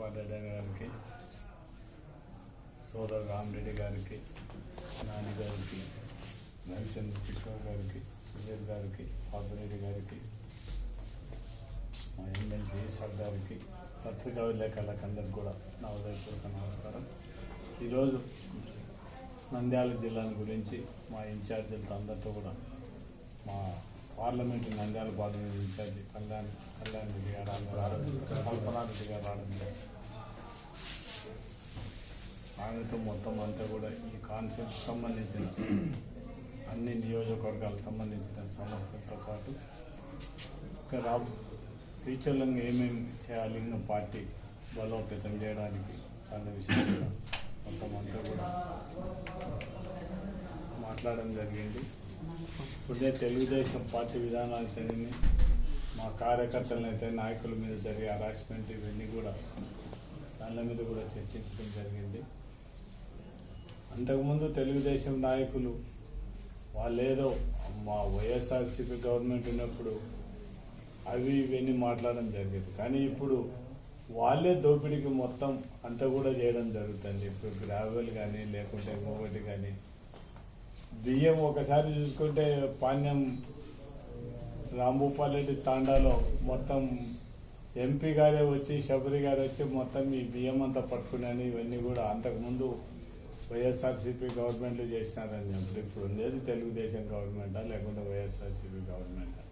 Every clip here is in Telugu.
రాజగోపాల్ రెడ్డి గారికి సోదరు రామరెడ్డి గారికి నాని గారికి రవిచంద్ర కిషోర్ గారికి సుధీర్ గారికి పాపిరెడ్డి గారికి మా ఎమ్మెల్సీ ఈశ్వర్ గారికి పత్రికా విలేకరులకు అందరికి కూడా నా ఉదయపూర్వక నమస్కారం. ఈరోజు నంద్యాల జిల్లాని గురించి మా ఇన్ఛార్జీలతో అందరితో కూడా మా parliament Nandyal parliament incharge Kalyan Kalyan Reddy garu రావడం కల్పనారెడ్డి గారు రావడం జరిగింది. ఆమెతో మొత్తం అంతా కూడా ఈ కాన్సెప్ట్ సంబంధించిన అన్ని నియోజకవర్గాలకు సంబంధించిన సమస్యలతో పాటు ఇంకా ఫ్యూచర్లో ఏమేమి చేయాలి ఇంకా పార్టీ బలోపేతం చేయడానికి అన్న విషయంలో మొత్తం అంతా కూడా మాట్లాడడం జరిగింది. ఇప్పుడే తెలుగుదేశం పార్టీ విధానాలు సరిని మా కార్యకర్తలను అయితే నాయకుల మీద జరిగే హరాస్మెంట్ ఇవన్నీ కూడా దాని మీద కూడా చర్చించడం జరిగింది. అంతకుముందు తెలుగుదేశం నాయకులు వాళ్ళేదో మా వైఎస్ఆర్సీపీ గవర్నమెంట్ ఉన్నప్పుడు అవి ఇవన్నీ మాట్లాడడం జరిగింది. కానీ ఇప్పుడు వాళ్ళే దోపిడీకి మొత్తం అంతా కూడా చేయడం జరుగుతుంది. ఇప్పుడు గ్రావెల్ కానీ లేకుంటే ఇంకొకటి కానీ బియ్యం ఒకసారి చూసుకుంటే పాణ్యం రాంభూపాల్ రెడ్డి తాండాలో మొత్తం ఎంపీ గారే వచ్చి శబరి గారు వచ్చి మొత్తం ఈ బియ్యం అంతా పట్టుకున్నాను ఇవన్నీ కూడా అంతకుముందు వైఎస్ఆర్సీపీ గవర్నమెంట్లు చేసినారని చెప్పి ఇప్పుడు ఉండేది. తెలుగుదేశం గవర్నమెంటా లేకుంటే వైఎస్ఆర్సీపీ గవర్నమెంటా?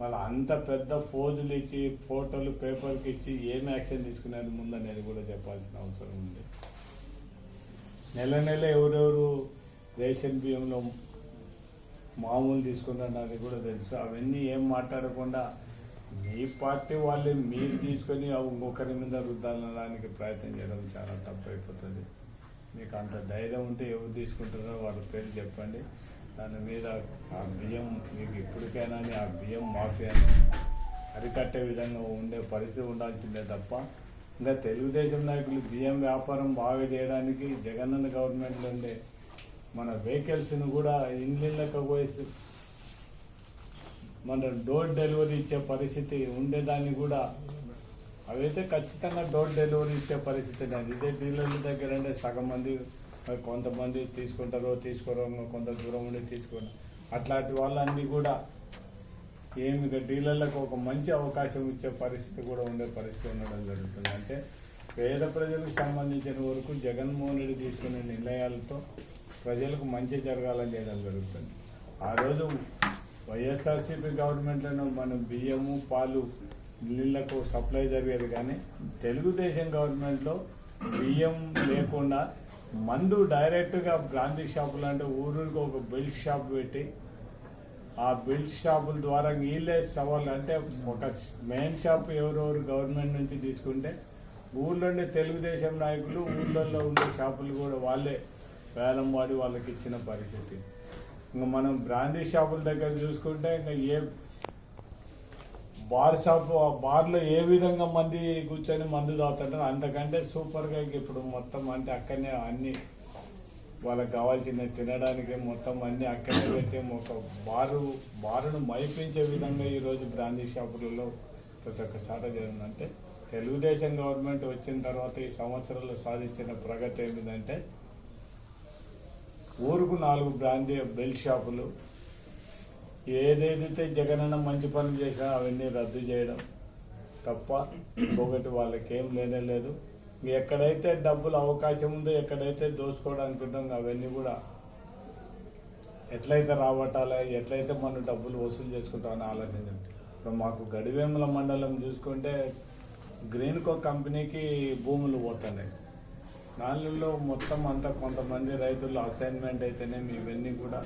వాళ్ళు అంత పెద్ద ఫోజులు ఇచ్చి ఫోటోలు పేపర్కి ఇచ్చి ఏం యాక్షన్ తీసుకునేది ముందనేది కూడా చెప్పాల్సిన అవసరం ఉంది. నెల నెల ఎవరెవరు రేషన్ బియ్యంలో మామూలు తీసుకున్నారని కూడా తెలుసు. అవన్నీ ఏం మాట్లాడకుండా మీ పార్టీ వాళ్ళే మీరు తీసుకొని అవి ఇంకొకరి మీద రుద్దాలనడానికి ప్రయత్నం చేయడం చాలా తప్పు అయిపోతుంది మీకు అంత ధైర్యం ఉంటే ఎవరు తీసుకుంటారో వాళ్ళ పేరు చెప్పండి. దాని మీద ఆ బియ్యం మీకు ఇప్పటికైనా ఆ బియ్యం మాఫియాని అరికట్టే విధంగా ఉండే పరిస్థితి ఉండాల్సిందే తప్ప ఇంకా తెలుగుదేశం నాయకులు బియ్యం వ్యాపారం బాగా చేయడానికి జగనన్న గవర్నమెంట్లో ఉండే మన వెహికల్స్ని కూడా ఇండ్లకి పోయేసి మన డోర్ డెలివరీ ఇచ్చే పరిస్థితి ఉండేదాన్ని కూడా. అవైతే ఖచ్చితంగా డోర్ డెలివరీ ఇచ్చే పరిస్థితి లేదు ఇదే డీలర్ల దగ్గర అంటే సగం మంది మరి కొంతమంది తీసుకుంటారో తీసుకోరో కొంత దూరం ఉండి తీసుకోరు. అట్లాంటి వాళ్ళన్నీ కూడా ఏమి ఇక డీలర్లకు ఒక మంచి అవకాశం ఇచ్చే పరిస్థితి కూడా ఉండే పరిస్థితి ఉండడం జరుగుతుంది. అంటే పేద ప్రజలకు సంబంధించిన వరకు జగన్మోహన్ రెడ్డి తీసుకునే నిర్ణయాలతో ప్రజలకు మంచి జరగాలని చేయడం జరుగుతుంది. ఆ రోజు వైఎస్ఆర్సీపీ గవర్నమెంట్లను మనం బియ్యము పాలు నీళ్ళకు సప్లై జరిగేది కానీ తెలుగుదేశం గవర్నమెంట్లో బియ్యం లేకుండా మందు డైరెక్ట్గా బ్రాందీ షాపులు అంటే ఊరికి ఒక బెల్ట్ షాప్ పెట్టి ఆ బెల్ట్ షాపుల ద్వారా వీళ్ళే సవాళ్ళు అంటే ఒక మెయిన్ షాప్ ఎవరెవరు గవర్నమెంట్ నుంచి తీసుకుంటే ఊళ్ళో ఉండే తెలుగుదేశం నాయకులు ఊళ్ళల్లో ఉండే షాపులు కూడా వాళ్ళే వేలం వాడి వాళ్ళకి ఇచ్చిన పరిస్థితి. ఇంకా మనం బ్రాండీ షాపుల దగ్గర చూసుకుంటే ఇంకా ఏ బార్ షాప్ ఆ బార్లో ఏ విధంగా మంది కూర్చొని మందు తాగుతుంటారు అంతకంటే సూపర్గా ఇప్పుడు మొత్తం అంటే అక్కడనే అన్ని వాళ్ళకి కావాల్సిన తినడానికి మొత్తం అన్ని అక్కడే పెట్టి ఒక బారు బారును మైపించే విధంగా ఈరోజు బ్రాండీ షాపులలో ప్రతి ఒక్క సాట జరిగిందంటే తెలుగుదేశం గవర్నమెంట్ వచ్చిన తర్వాత ఈ సంవత్సరంలో సాధించిన ప్రగతి ఏమిటంటే ఊరుకు నాలుగు బ్రాండే బెల్ట్ షాపులు. ఏదేదైతే జగనన్న మంచి పనులు చేసినా అవన్నీ రద్దు చేయడం తప్ప ఇంకొకటి వాళ్ళకి ఏం లేనే లేదు. ఎక్కడైతే డబ్బులు అవకాశం ఉందో ఎక్కడైతే దోసుకోవడానికి ఉంటుందో అవన్నీ కూడా ఎట్లయితే రాబట్టాలి ఎట్లయితే మనం డబ్బులు వసూలు చేసుకుంటామని ఆలోచించండి ఇప్పుడు మాకు గడివేముల మండలం చూసుకుంటే గ్రీన్కో కంపెనీకి భూములు పోతున్నాయి దానిలో మొత్తం అంతా కొంతమంది రైతులు అసైన్మెంట్ అయితేనేమి ఇవన్నీ కూడా